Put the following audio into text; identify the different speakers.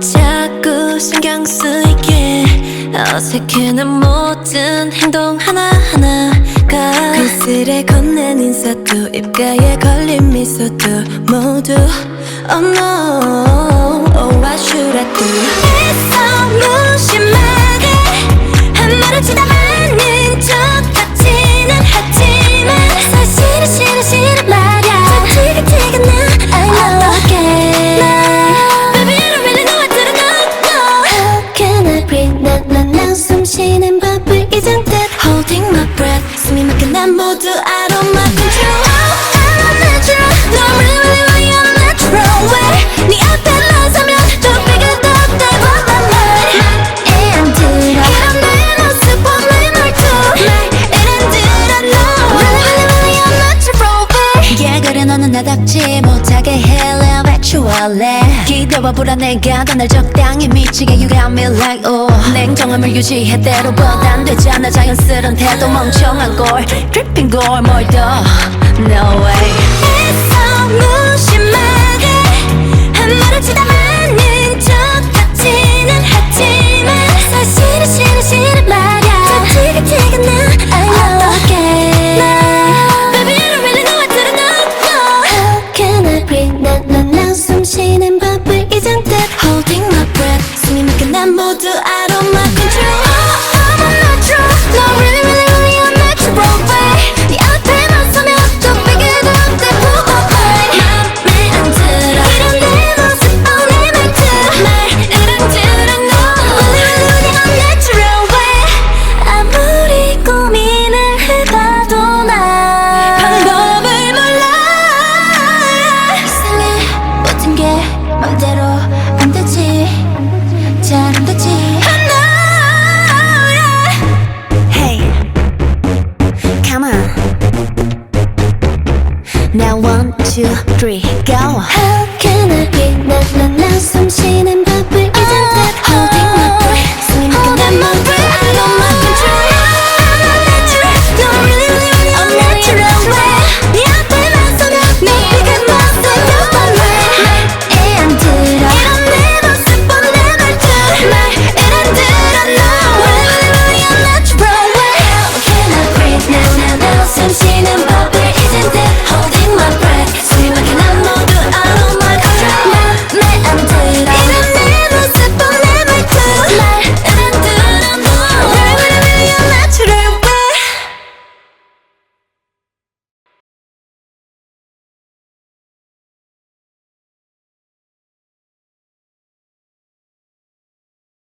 Speaker 1: 자꾸 신경 쓰이게. 어색해는 모든 행동 하나하나가 그슬에 건넨 인사도 입가에 걸린 미소도 모두 Oh no, oh what should I do? 애써 무심하게 한 말을 않는 척 나나나숨 쉬는 법을 잊은 듯 Holding my breath 숨이 막힌 난 모두 out of
Speaker 2: Actually 기대와 불안해가 더날 적당히 미치게 You got me like oh. 냉정함을 유지해 때로보다 안 되잖아 자연스런 태도 멍청한 걸 Dripping 걸뭘더 No
Speaker 1: Now one, two, three, go!